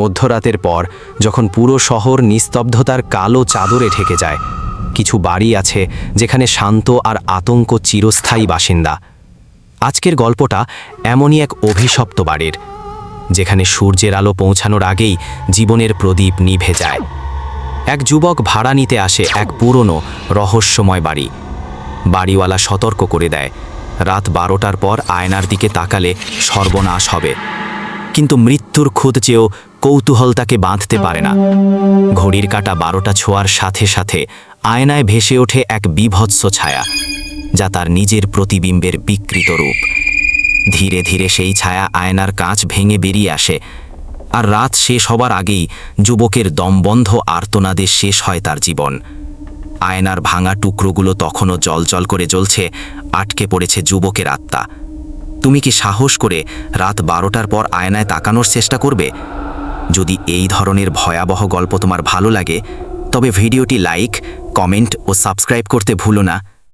মধ্যরাতের পর, যখন পুরো শহর নিস্তব্ধতার কালো চাদরে ঢেকে যায়, কিছু বাড়ি আছে যেখানে শান্ত আর আতঙ্ক চিরস্থায়ী বাসিন্দা। আজকের গল্পটা এমনই এক অভিশপ্ত বাড়ির, যেখানে সূর্যের আলো পৌঁছানোর আগেই জীবনের প্রদীপ নিভে যায়। এক যুবক ভাড়া নিতে আসে এক পুরনো, রহস্যময় বাড়ি। বাড়িওয়ালা সতর্ক করে দেয়। রাত বারোটার পর আয়নার দিকে তাকালে সর্বনাশ হবে। কিন্তু মৃত্যুর খুদ চেয়েও কৌতূহল তাকে বাঁধতে পারে না। ঘড়ির কাটা বারোটা ছোঁয়ার সাথে সাথে আয়নায় ভেসে ওঠে এক বিভৎস ছায়া, যা তার নিজের প্রতিবিম্বের বিকৃত রূপ। ধীরে ধীরে সেই ছায়া আয়নার কাঁচ ভেঙে বেরিয়ে আসে, আর রাত শেষ হবার আগেই যুবকের দমবন্ধ আর্তনাদে শেষ হয় তার জীবন। আয়নার ভাঙা টুকরোগুলো তখনও জলজল করে জ্বলছে, আটকে পড়েছে যুবকের আত্মা। তুমি কি সাহস করে রাত বারোটার পর আয়নায় তাকানোর চেষ্টা করবে? যদি এই ধরনের ভয়াবহ গল্প তোমার ভালো লাগে, তবে ভিডিওটি লাইক, কমেন্ট ও সাবস্ক্রাইব করতে ভুলো না।